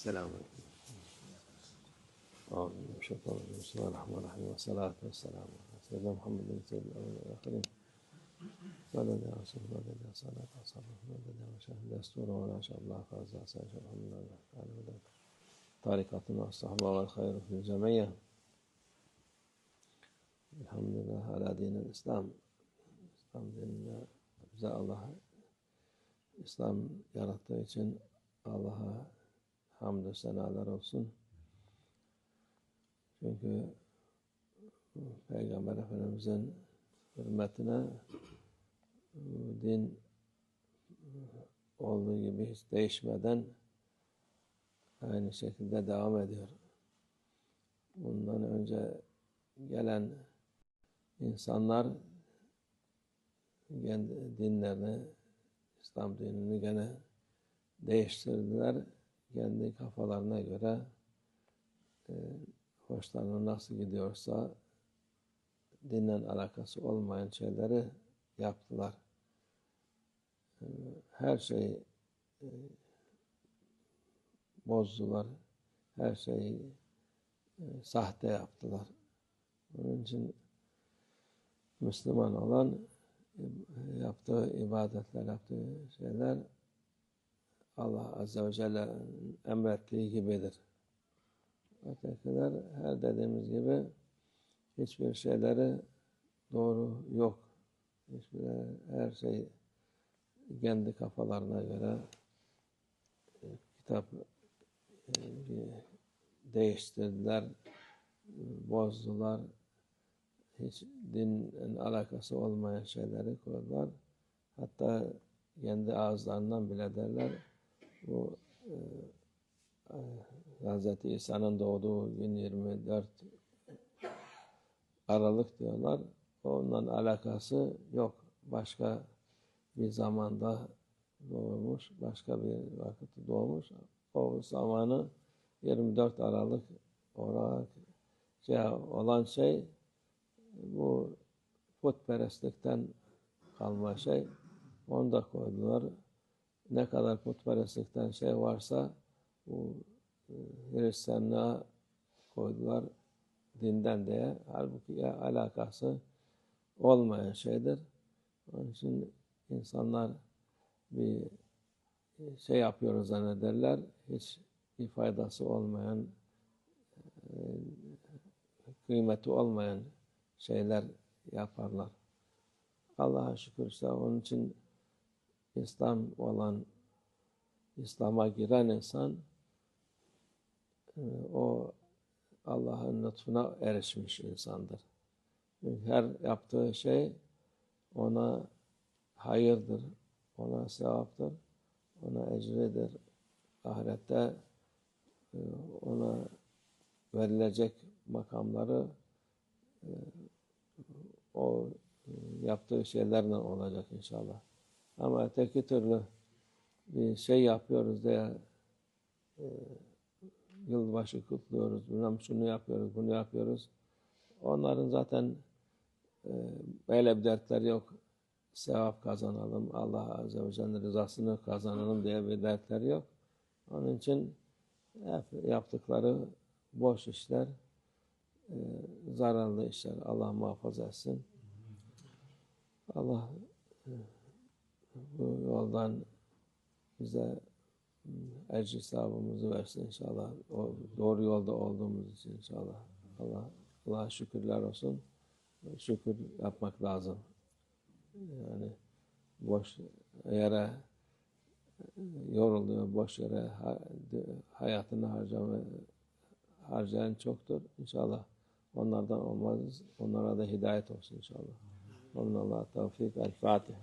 Selamun Aleyküm. أعوذ بالله من الشيطان الرجيم بسم الله الرحمن الرحيم والصلاة والسلام على سيدنا محمد سيد الأولين. والآخرين مدد يا رسول الله مدد يا صلاة وصلاة مدد يا مشاهد دستور ولا شاء الله فاز أسأل الحمد لله تعالى الصحبة والخير في الجميع. الحمد لله على دين الإسلام. İslam dinine bize Allah İslam yarattığı için hamdü senalar olsun. Çünkü Peygamber Efendimiz'in hürmetine din olduğu gibi hiç değişmeden aynı şekilde devam ediyor. Bundan önce gelen insanlar dinlerini, İslam dinini gene değiştirdiler. Kendi kafalarına göre e, hoşlarına nasıl gidiyorsa dinle alakası olmayan şeyleri yaptılar. E, her şeyi e, bozdular. Her şeyi e, sahte yaptılar. Onun için Müslüman olan yaptığı ibadetler, yaptığı şeyler Allah Azze ve Celle'nin emrettiği gibidir. Ötekiler her dediğimiz gibi hiçbir şeyleri doğru yok. Hiçbir her şey kendi kafalarına göre e, kitap e, değiştirdiler, bozdular. Hiç dinle alakası olmayan şeyleri koydular. Hatta kendi ağızlarından bile derler bu e, Hz. İsa'nın doğduğu gün 24 Aralık diyorlar. Ondan alakası yok. Başka bir zamanda doğmuş, başka bir vakitte doğmuş. O zamanı 24 Aralık olarak şey, olan şey bu putperestlikten kalma şey. Onu da koydular. Ne kadar putperestlikten şey varsa bu Hristiyanlığa koydular dinden diye. Halbuki alakası olmayan şeydir. Onun için insanlar bir şey yapıyoruz zannederler. Hiç bir faydası olmayan, kıymeti olmayan şeyler yaparlar. Allah'a şükür işte onun için İslam olan, İslam'a giren insan o Allah'ın lütfuna erişmiş insandır. Her yaptığı şey ona hayırdır, ona sevaptır, ona ecridir. Ahirette ona verilecek makamları o yaptığı şeylerle olacak inşallah. Ama öteki türlü bir şey yapıyoruz diye e, yılbaşı kutluyoruz, bilmem şunu yapıyoruz, bunu yapıyoruz. Onların zaten e, böyle bir dertleri yok. Sevap kazanalım, Allah Azze ve Celle'nin rızasını kazanalım diye bir dertleri yok. Onun için hep yaptıkları boş işler, e, zararlı işler. Allah muhafaza etsin. Allah yoldan bize ecr hesabımızı versin inşallah. O doğru yolda olduğumuz için inşallah. Allah Allah'a şükürler olsun. Şükür yapmak lazım. Yani boş yere yoruluyor, boş yere hayatını harcama, harcayan çoktur. İnşallah onlardan olmaz. Onlara da hidayet olsun inşallah. Onun Allah tevfik. El Fatiha.